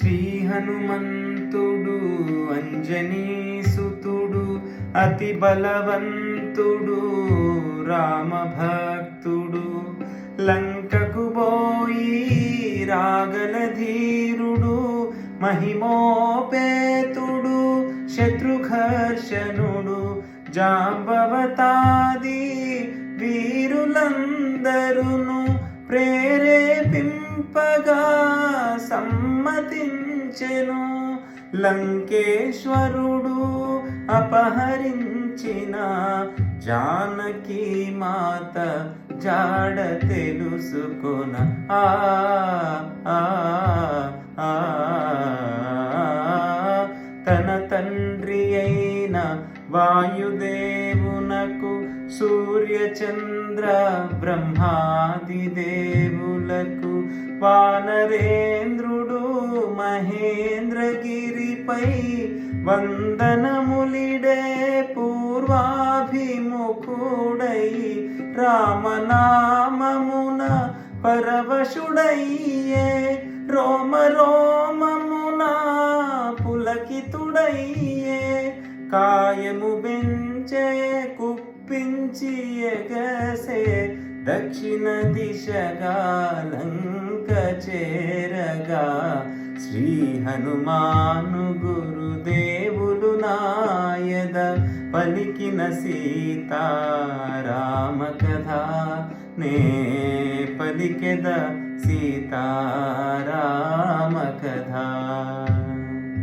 శ్రీ హనుమంతుడు అంజనీసుతుడు అతి బలవంతుడు రామభక్తుడు. లంకకు పోయి రాగల ధీరుడు మహిమోపేతుడు శత్రుఘర్షణుడు జాంబవతాది వీరులందరును ప్రేరేపింపగా సమ్మతించెను. లంకేశ్వరుడు అపహరించిన జానకి మాత జాడ తెలుసుకొన. ఆ ఆ, ఆ, తన తండ్రి అయిన వాయుదేవునకు సూర్యచంద్ర బ్రహ్మాది దేవులకు వానరేంద్రుడు మహేంద్రగిరిపై వందనములిడే పూర్వాభిముఖుడై రామనామమున పరవశుడయ్యే రోమ రోమమున పులకితుడయ్యే కాయము బెంచే కుప్పించి ఎగసే దక్షిణ దిశగా చేరగా శ్రీ హనుమాను గురుదేవులు నాయద పలికిన సీతారామ కథ నే పలికెద సీతారా